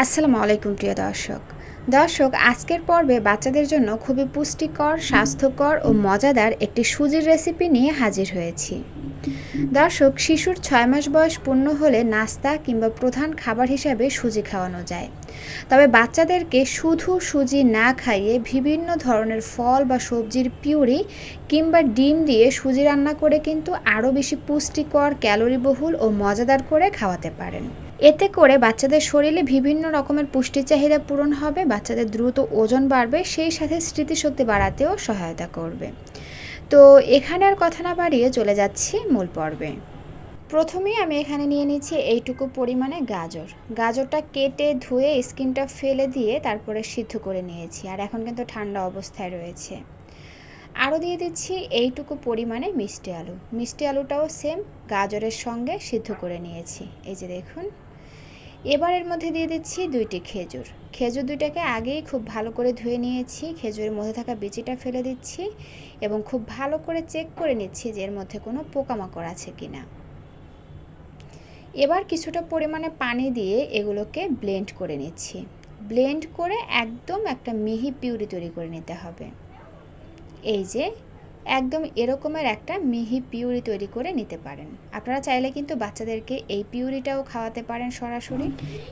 আসসালামু আলাইকুম, প্রিয় দর্শক। দর্শক, আজকের পর্বে বাচ্চাদের জন্য খুবই পুষ্টিকর, স্বাস্থ্যকর ও মজাদার একটি সুজির রেসিপি নিয়ে হাজির হয়েছি। দর্শক, শিশুর ছয় মাস বয়স পূর্ণ হলে নাস্তা কিংবা প্রধান খাবার হিসাবে সুজি খাওয়ানো যায়। তবে বাচ্চাদেরকে শুধু সুজি না খাইয়ে বিভিন্ন ধরনের ফল বা সবজির পিউরি কিংবা ডিম দিয়ে সুজি রান্না করে কিন্তু আরও বেশি পুষ্টিকর, ক্যালোরিবহুল ও মজাদার করে খাওয়াতে পারেন। এতে করে বাচ্চাদের শরীরে বিভিন্ন রকমের পুষ্টি চাহিদা পূরণ হবে, বাচ্চাদের দ্রুত ওজন বাড়বে, সেই সাথে স্মৃতিশক্তি বাড়াতেও সহায়তা করবে। তো এখানে আর কথা না বাড়িয়ে চলে যাচ্ছি মূল পর্বে। প্রথমেই আমি এখানে নিয়ে নিচ্ছি এইটুকু পরিমাণে গাজর। গাজরটা কেটে ধুয়ে স্কিনটা ফেলে দিয়ে তারপরে সিদ্ধ করে নিয়েছি, আর এখন কিন্তু ঠান্ডা অবস্থায় রয়েছে। আরও দিয়ে দিচ্ছি এইটুকু পরিমাণে মিষ্টি আলু। মিষ্টি আলুটাও সেম গাজরের সঙ্গে সিদ্ধ করে নিয়েছি। এই যে দেখুন। এবার এর মধ্যে দিয়ে দিচ্ছি দুইটি খেজুর। খেজুর দুইটাকে আগেই খুব ভালো করে ধুয়ে নিয়েছি, খেজুরের মধ্যে থাকা বিচিটা ফেলে দিচ্ছি এবং খুব ভালো করে চেক করে নিচ্ছি যে এর মধ্যে কোনো পোকামাকড় আছে কি না এবার কিছুটা পরিমাণে পানি দিয়ে এগুলোকে ব্লেন্ড করে নিচ্ছি। ব্লেন্ড করে একদম একটা মিহি পিউরি তৈরি করে নিতে হবে। এই যে একদম এরকমের একটা মিহি পিউরি তৈরি করে নিতে পারেন। আপনারা চাইলে কিন্তু বাচ্চাদেরকে এই পিউরিটাও খাওয়াতে পারেন সরাসরি।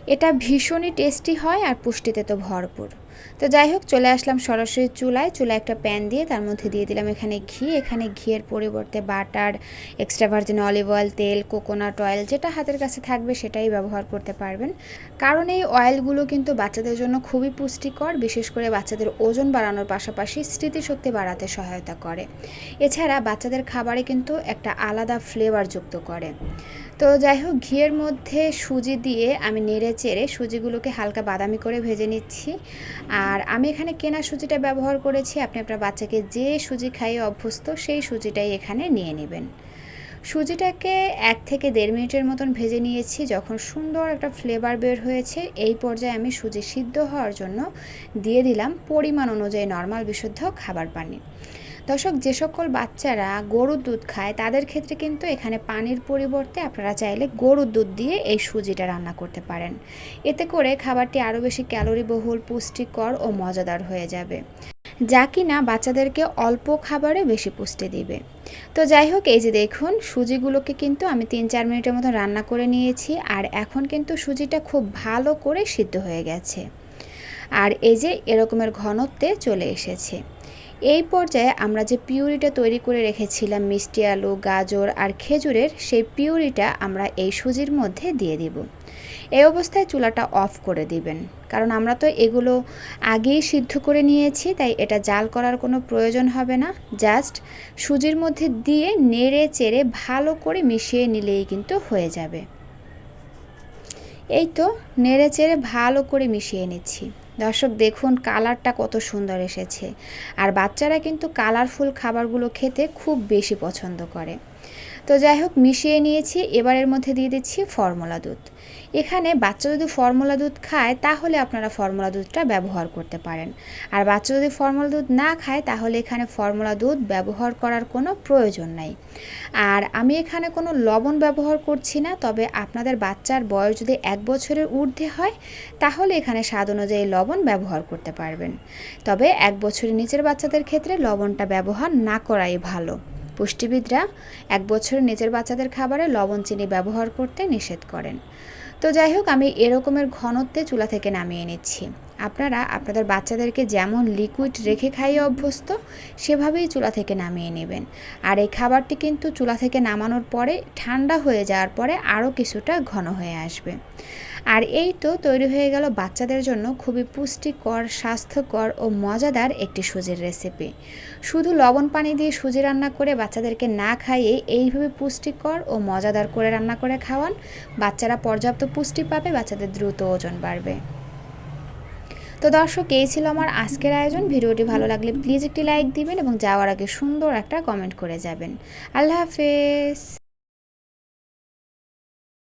এটা ভীষণই টেস্টি হয় আর পুষ্টিতে তো ভরপুর। তো যাই হোক, চলে আসলাম সরাসরি চুলায়। চুলায় একটা প্যান দিয়ে তার মধ্যে দিয়ে দিলাম এখানে ঘি। এখানে ঘিয়ের পরিবর্তে butter extra virgin olive oil তেল কোকোনাট অয়েল যেটা হাতের কাছে থাকবে সেটাই ব্যবহার করতে পারবেন। কারণ এই অয়েলগুলো কিন্তু বাচ্চাদের জন্য খুবই পুষ্টিকর, বিশেষ করে বাচ্চাদের ওজন বাড়ানোর পাশাপাশি স্মৃতিশক্তি বাড়াতে সহায়তা করে। এছাড়া বাচ্চাদের খাবারে কিন্তু একটা আলাদা ফ্লেভার যুক্ত করে। তো যাই হোক ঘিয়ের মধ্যে সুজি দিয়ে আমি নেড়ে চেড়ে সুজিগুলোকে হালকা বাদামি করে ভেজে নিচ্ছি। আর আমি এখানে কেনা সুজিটা ব্যবহার করেছি, আপনি আপনার বাচ্চাকে যে সুজি খাইয়ে অভ্যস্ত সেই সুজিটাই এখানে নিয়ে নেবেন। সুজিটাকে এক থেকে দেড় মিনিটের মতন ভেজে নিয়েছি, যখন সুন্দর একটা ফ্লেভার বের হয়েছে, এই পর্যায়ে আমি সুজি সিদ্ধ হওয়ার জন্য দিয়ে দিলাম পরিমাণ অনুযায়ী নর্মাল বিশুদ্ধ খাবার পানি। দর্শক, যে সকল বাচ্চারা গরুর দুধ খায়, তাদের ক্ষেত্রে কিন্তু এখানে পানির পরিবর্তে আপনারা চাইলে গরুর দুধ দিয়ে এই সুজিটা রান্না করতে পারেন। এতে করে খাবারটি আরও বেশি ক্যালোরিবহুল, পুষ্টিকর ও মজাদার হয়ে যাবে, যা কিনা বাচ্চাদেরকে অল্প খাবারে বেশি পুষ্টি দিবে। তো যাই হোক, এই যে দেখুন, সুজিগুলোকে কিন্তু আমি তিন চার মিনিটের মতো রান্না করে নিয়েছি, আর এখন কিন্তু সুজিটা খুব ভালো করে সিদ্ধ হয়ে গেছে। আর এই যে এরকমের ঘনত্বে চলে এসেছে। এই পর্যায়ে আমরা যে পিউরিটা তৈরি করে রেখেছিলাম, মিষ্টি আলু, গাজর আর খেজুরের, সেই পিউরিটা আমরা এই সুজির মধ্যে দিয়ে দিব। এই অবস্থায় চুলাটা অফ করে দিবেন। কারণ আমরা তো এগুলো আগেই সিদ্ধ করে নিয়েছি, তাই এটা জাল করার কোনো প্রয়োজন হবে না। জাস্ট সুজির মধ্যে দিয়ে নেড়ে চেড়ে ভালো করে মিশিয়ে নিলেই কিন্তু হয়ে যাবে। এই তো, নেড়ে চেড়ে ভালো করে মিশিয়ে নিচ্ছি। দর্শক, দেখুন কালারটা কত সুন্দর এসেছে। আর বাচ্চারা কিন্তু কালারফুল খাবারগুলো খেতে খুব বেশি পছন্দ করে। তো যাই হোক, মিশিয়ে নিয়েছি। এবারের মধ্যে দিয়ে দিচ্ছি ফর্মুলা দুধ। এখানে বাচ্চা যদি ফর্মুলা দুধ খায়, তাহলে আপনারা ফর্মুলা দুধটা ব্যবহার করতে পারেন। আর বাচ্চা যদি ফর্মুলা দুধ না খায়, তাহলে এখানে ফর্মুলা দুধ ব্যবহার করার কোনো প্রয়োজন নাই। আর আমি এখানে কোনো লবণ ব্যবহার করছি না, তবে আপনাদের বাচ্চার বয়স যদি এক বছরের ঊর্ধ্বে হয়, তাহলে এখানে স্বাদ অনুযায়ী লবণ ব্যবহার করতে পারবেন। তবে এক বছরের নিচের বাচ্চাদের ক্ষেত্রে লবণটা ব্যবহার না করাই ভালো। পুষ্টিবিদরা এক বছরের নিচের বাচ্চাদের খাবারে লবণ, চিনি ব্যবহার করতে নিষেধ করেন। তো যাই হোক আমি এরকমের ঘনত্বে চুলা থেকে নামিয়ে নিচ্ছি। আপনারা আপনাদের বাচ্চাদেরকে যেমন লিকুইড রেখে খাইয়ে অভ্যস্ত, সেভাবেই চুলা থেকে নামিয়ে নেবেন। আর এই খাবারটি কিন্তু চুলা থেকে নামানোর পরে ঠান্ডা হয়ে যাওয়ার পরে আরও কিছুটা ঘন হয়ে আসবে। আর এই তো তৈরি হয়ে গেল বাচ্চাদের জন্য খুবই পুষ্টিকর, স্বাস্থ্যকর ও মজাদার একটি সুজির রেসিপি শুধু লবণ পানি দিয়ে সুজি রান্না করে বাচ্চাদেরকে না খাইয়ে এইভাবে পুষ্টিকর ও মজাদার করে রান্না করে খাওয়ান, বাচ্চারা পর্যাপ্ত পুষ্টি পাবে, বাচ্চাদের দ্রুত ওজন বাড়বে। তো দর্শক, এই ছিল আমার আজকের আয়োজন। ভিডিওটি ভালো লাগলে প্লিজ একটি লাইক দিবেন এবং যাওয়ার আগে সুন্দর একটা কমেন্ট করে যাবেন। আল্লাহ হাফেজ।